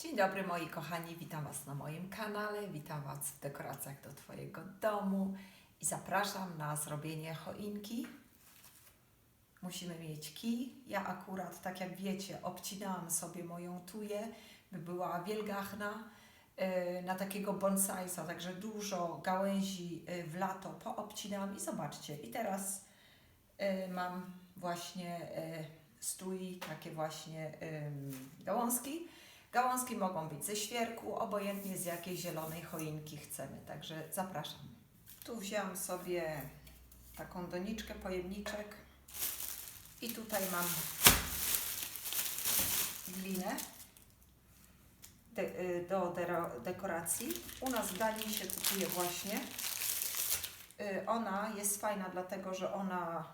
Dzień dobry moi kochani, witam Was na moim kanale, witam Was w dekoracjach do Twojego domu i zapraszam na zrobienie choinki. Musimy mieć kij. Ja akurat, tak jak wiecie, obcinałam sobie moją tuję, by była wielgachna yy, na takiego bonsai'a, także dużo gałęzi yy, w lato poobcinałam i zobaczcie, i teraz yy, mam właśnie stój, takie właśnie gałązki. Gałązki mogą być ze świerku, obojętnie z jakiej zielonej choinki chcemy, także zapraszam. Tu wzięłam sobie taką doniczkę, pojemniczek i tutaj mam glinę y, do dekoracji. U nas w Danii się kupuje właśnie. Y, Ona jest fajna dlatego, że ona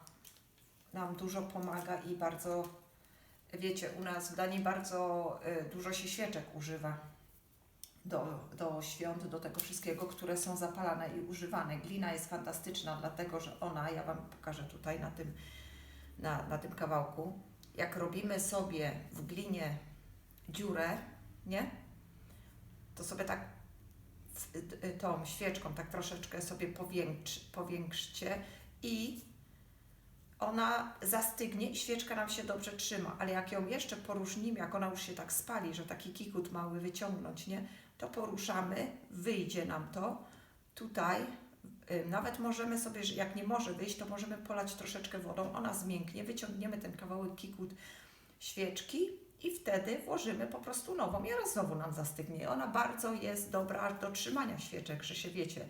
nam dużo pomaga i bardzo Wiecie, u nas w Danii bardzo y, dużo się świeczek używa do, do świąt, do tego wszystkiego, które są zapalane i używane. Glina jest fantastyczna, dlatego że ona, ja Wam pokażę tutaj na tym, na, na tym kawałku, jak robimy sobie w glinie dziurę, nie? To sobie tak w- y, tą świeczką tak troszeczkę sobie powiększ, powiększcie i ona zastygnie i świeczka nam się dobrze trzyma, ale jak ją jeszcze poróżnimy, jak ona już się tak spali, że taki kikut mały wyciągnąć, nie, to poruszamy, wyjdzie nam to. Tutaj y, nawet możemy sobie, jak nie może wyjść, to możemy polać troszeczkę wodą, ona zmięknie, wyciągniemy ten kawałek kikut świeczki i wtedy włożymy po prostu nową i ona znowu nam zastygnie. Ona bardzo jest dobra do trzymania świeczek, że się wiecie,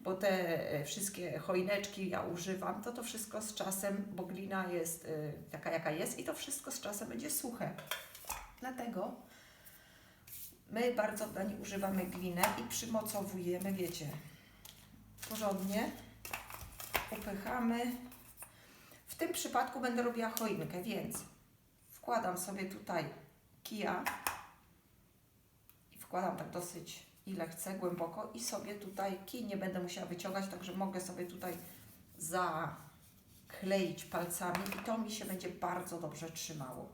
bo te e, wszystkie choineczki ja używam, to to wszystko z czasem, bo glina jest y, taka jaka jest i to wszystko z czasem będzie suche. Dlatego my bardzo w Danii używamy glinę i przymocowujemy, wiecie, porządnie, upychamy. W tym przypadku będę robiła choinkę, więc wkładam sobie tutaj kija i wkładam tak dosyć ile chcę głęboko i sobie tutaj kij nie będę musiała wyciągać, także mogę sobie tutaj zakleić palcami i to mi się będzie bardzo dobrze trzymało.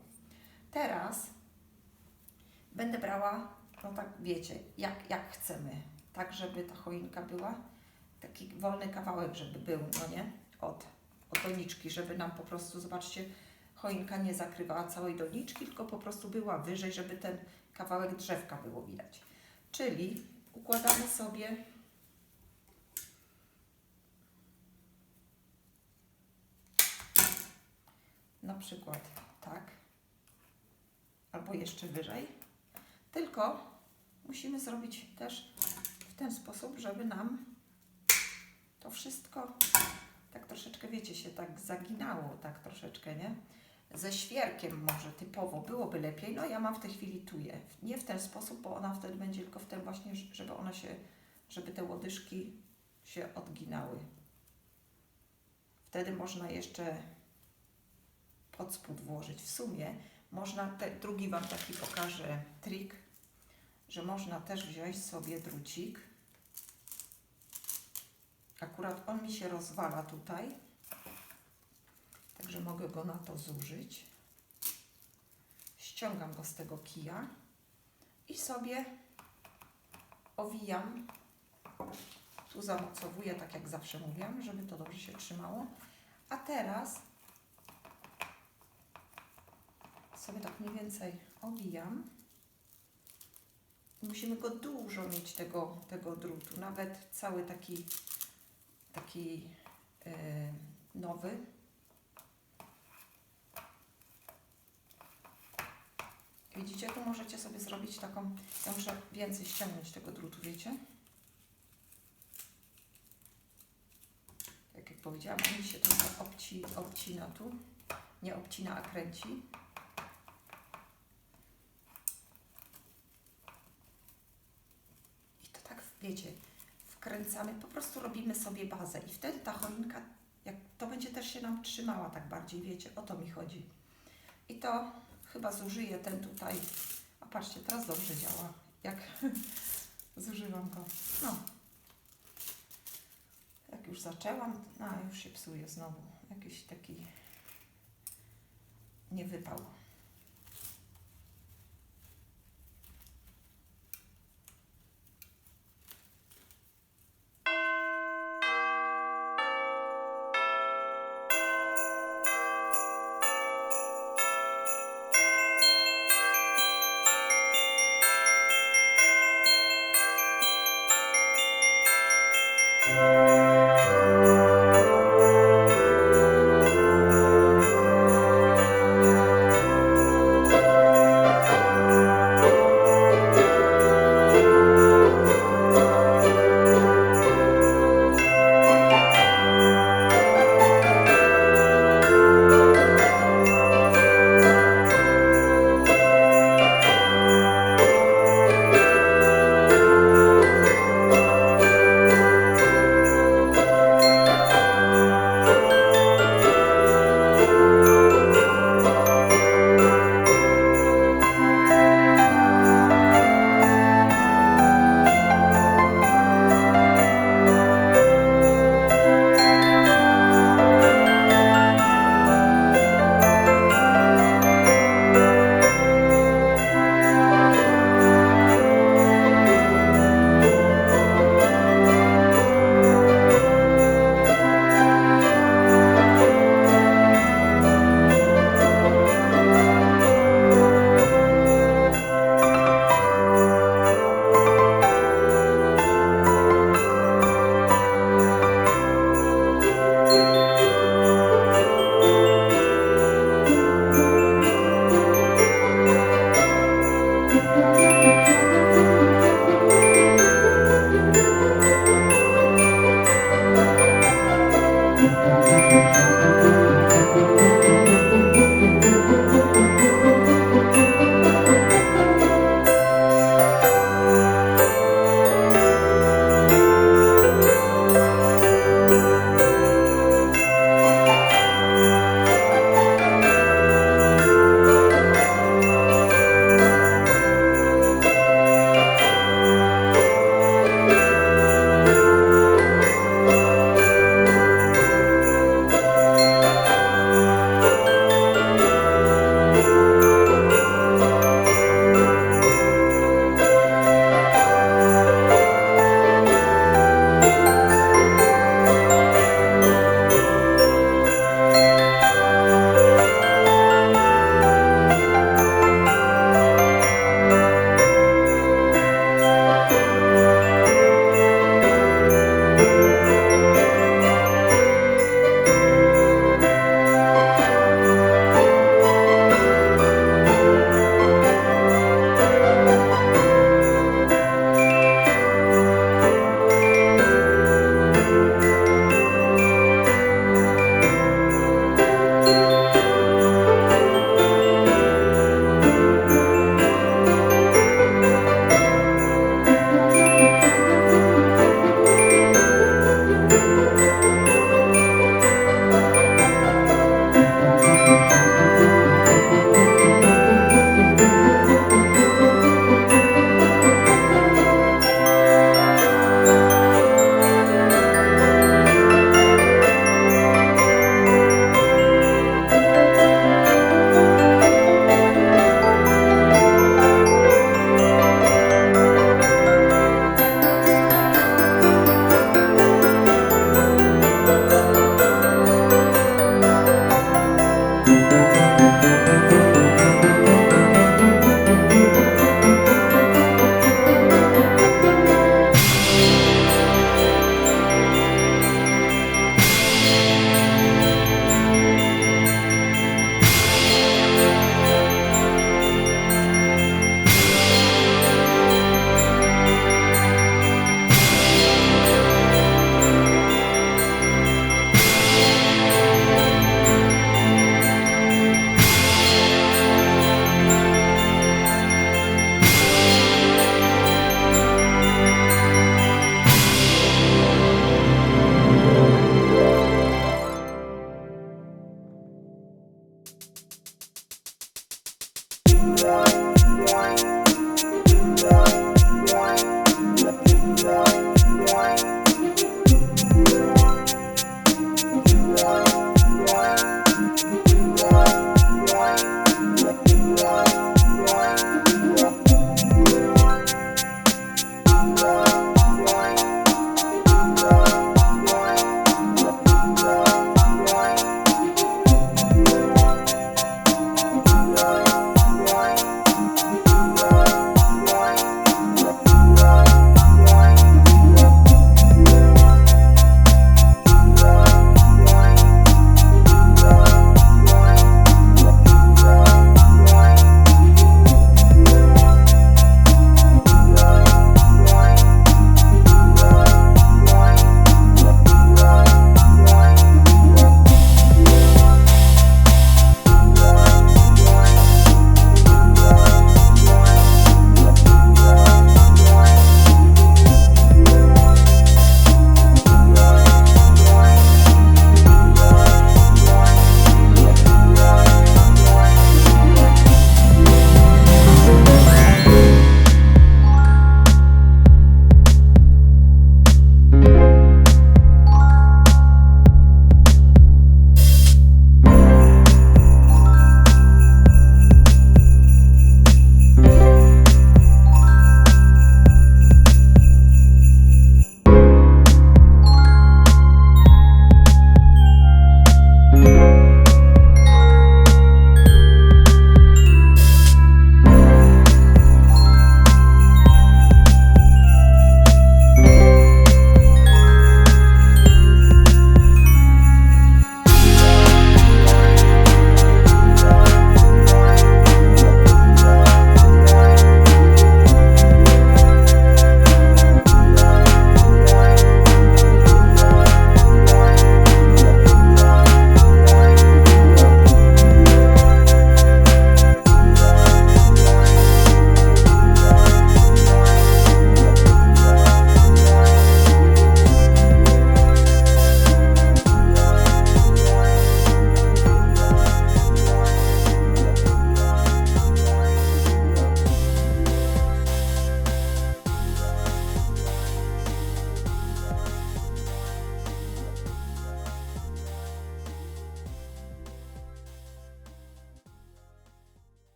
Teraz będę brała, no tak wiecie, jak, jak chcemy, tak żeby ta choinka była, taki wolny kawałek, żeby był, no nie, od, od doniczki, żeby nam po prostu, zobaczcie, choinka nie zakrywała całej doniczki, tylko po prostu była wyżej, żeby ten kawałek drzewka było widać. Czyli układamy sobie na przykład tak, albo jeszcze wyżej, tylko musimy zrobić też w ten sposób, żeby nam to wszystko tak troszeczkę, wiecie, się tak zaginało, tak troszeczkę, nie? Ze świerkiem może typowo byłoby lepiej, no ja mam w tej chwili tuję. Nie w ten sposób, bo ona wtedy będzie tylko w ten właśnie, żeby one się, żeby te łodyżki się odginały. Wtedy można jeszcze pod spód włożyć. W sumie można, te, drugi Wam taki pokażę trik, że można też wziąć sobie drucik. Akurat on mi się rozwala tutaj, także mogę go na to zużyć. Ściągam go z tego kija i sobie owijam. Tu zamocowuję, tak jak zawsze mówiłam, żeby to dobrze się trzymało. A teraz sobie tak mniej więcej owijam. Musimy go dużo mieć tego, tego drutu, nawet cały taki, taki yy, nowy. Widzicie, tu możecie sobie zrobić taką, ja muszę więcej ściągnąć tego drutu, wiecie? Tak jak powiedziałam, mi się trochę obci, obcina tu, nie obcina, a kręci. I to tak, wiecie, wkręcamy, po prostu robimy sobie bazę i wtedy ta choinka, jak to będzie też się nam trzymała tak bardziej, wiecie, o to mi chodzi. I to chyba zużyję ten tutaj, a patrzcie, teraz dobrze działa, jak zużywam go. No. Jak już zaczęłam, a już się psuje znowu, jakiś taki nie wypał.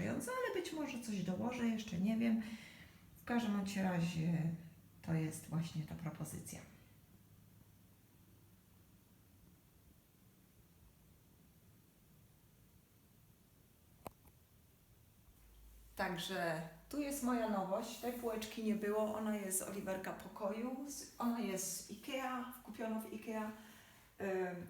Ale być może coś dołożę, jeszcze nie wiem. W każdym razie to jest właśnie ta propozycja. Także tu jest moja nowość. Tej półeczki nie było. Ona jest z Oliverka Pokoju. Ona jest z Ikea, kupiona w Ikea.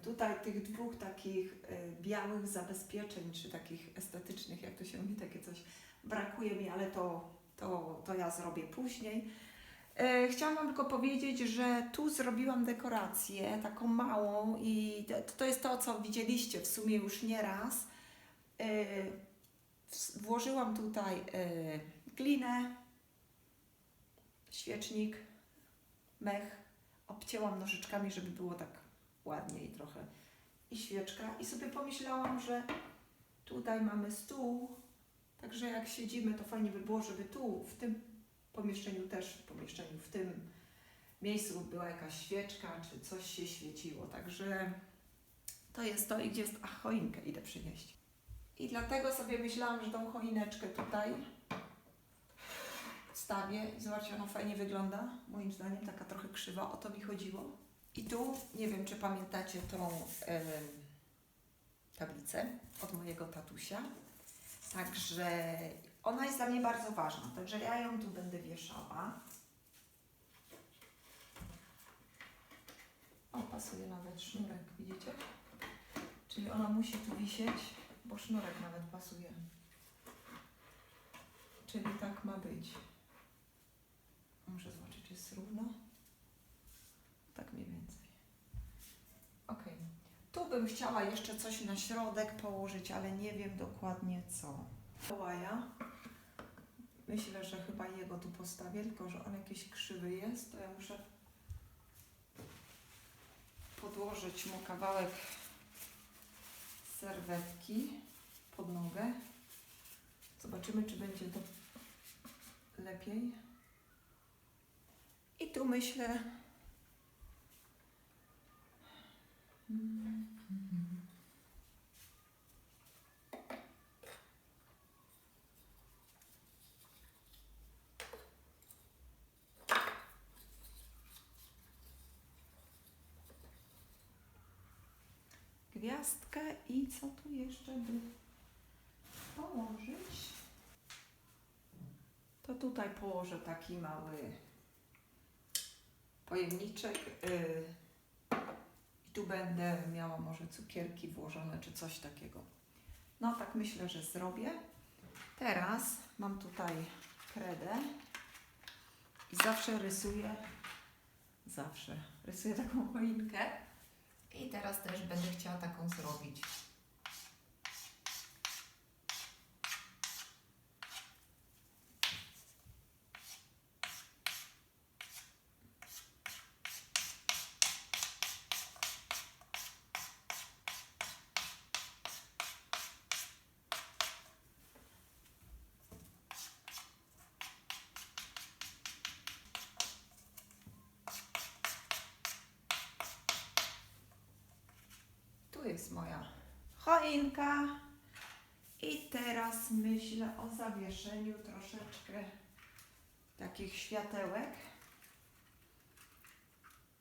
Tutaj tych dwóch takich y, białych zabezpieczeń, czy takich estetycznych, jak to się mówi, takie coś brakuje mi, ale to, to, to ja zrobię później. E, Chciałam Wam tylko powiedzieć, że tu zrobiłam dekorację taką małą i to, jest to, co widzieliście w sumie już nieraz. E, Włożyłam tutaj e, glinę, świecznik, mech, obcięłam nożyczkami, żeby było tak ładniej trochę i świeczka i sobie pomyślałam, że tutaj mamy stół, także jak siedzimy, to fajnie by było, żeby tu, w tym pomieszczeniu też, w pomieszczeniu, w tym miejscu była jakaś świeczka, czy coś się świeciło, także to jest to i gdzie jest, a choinkę idę przynieść. I dlatego sobie myślałam, że tą choineczkę tutaj wstawię zobaczcie, ona fajnie wygląda, moim zdaniem taka trochę krzywa, o to mi chodziło. I tu, nie wiem czy pamiętacie tą tablicę od mojego tatusia, także ona jest dla mnie bardzo ważna, także ja ją tu będę wieszała. O, pasuje nawet sznurek, widzicie? Czyli ona musi tu wisieć, bo sznurek nawet pasuje. Czyli tak ma być. Muszę zobaczyć, czy jest równo. Tak mniej więcej. Ok. Tu bym chciała jeszcze coś na środek położyć, ale nie wiem dokładnie co. Kołaja. Myślę, że chyba jego tu postawię, tylko że on jakiś krzywy jest, to ja muszę podłożyć mu kawałek serwetki pod nogę. Zobaczymy, czy będzie to lepiej. I tu myślę. Gwiazdkę i co tu jeszcze by położyć? To tutaj położę taki mały pojemniczek. y, I tu będę miała może cukierki włożone czy coś takiego. No tak myślę, że zrobię. Teraz mam tutaj kredę i zawsze rysuję, zawsze rysuję taką choinkę. I teraz też będę chciała taką zrobić. Tu jest moja choinka. I teraz myślę o zawieszeniu troszeczkę takich światełek.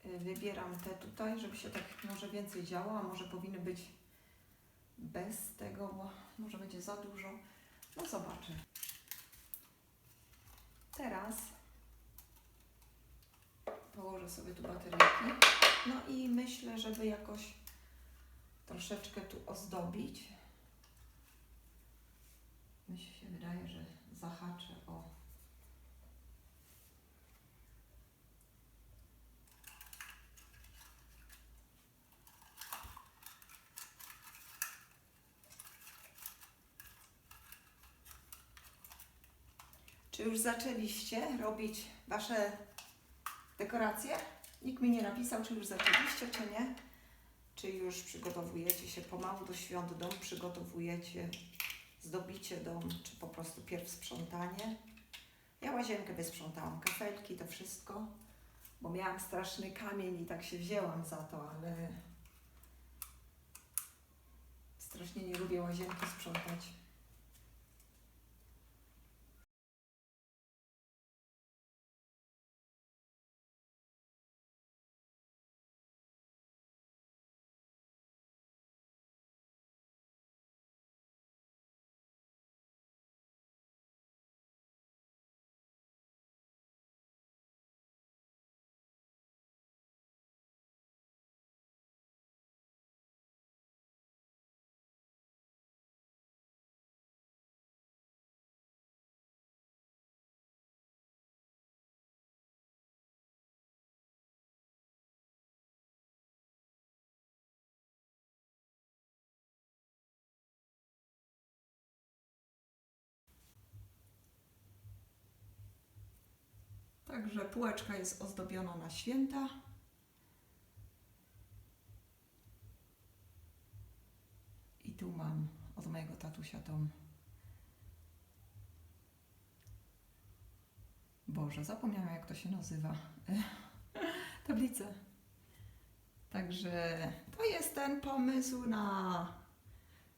Y, Wybieram te tutaj, żeby się tak może więcej działo, a może powinny być bez tego, bo może będzie za dużo. No zobaczę. Teraz położę sobie tu bateryjki. No i myślę, żeby jakoś troszeczkę tu ozdobić. Mi się wydaje, że zahaczę o. Czy już zaczęliście robić Wasze dekoracje? Nikt mi nie napisał, czy już zaczęliście, czy nie. Czy już przygotowujecie się pomału do świąt, dom przygotowujecie, zdobicie dom, czy po prostu pierw sprzątanie? Ja łazienkę wysprzątałam, kafelki, to wszystko, bo miałam straszny kamień i tak się wzięłam za to, ale strasznie nie lubię łazienki sprzątać. Także półeczka jest ozdobiona na święta. I tu mam od mojego tatusia tą. Boże, zapomniałam jak to się nazywa. Tablicę. Także to jest ten pomysł na,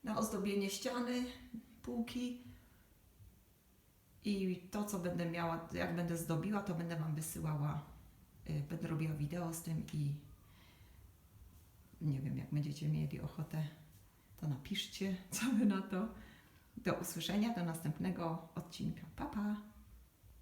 na ozdobienie ściany, półki. I to, co będę miała, jak będę zdobiła, to będę Wam wysyłała. y, Będę robiła wideo z tym i nie wiem, jak będziecie mieli ochotę, to napiszcie, co Wy na to. Do usłyszenia, do następnego odcinka. Pa, pa!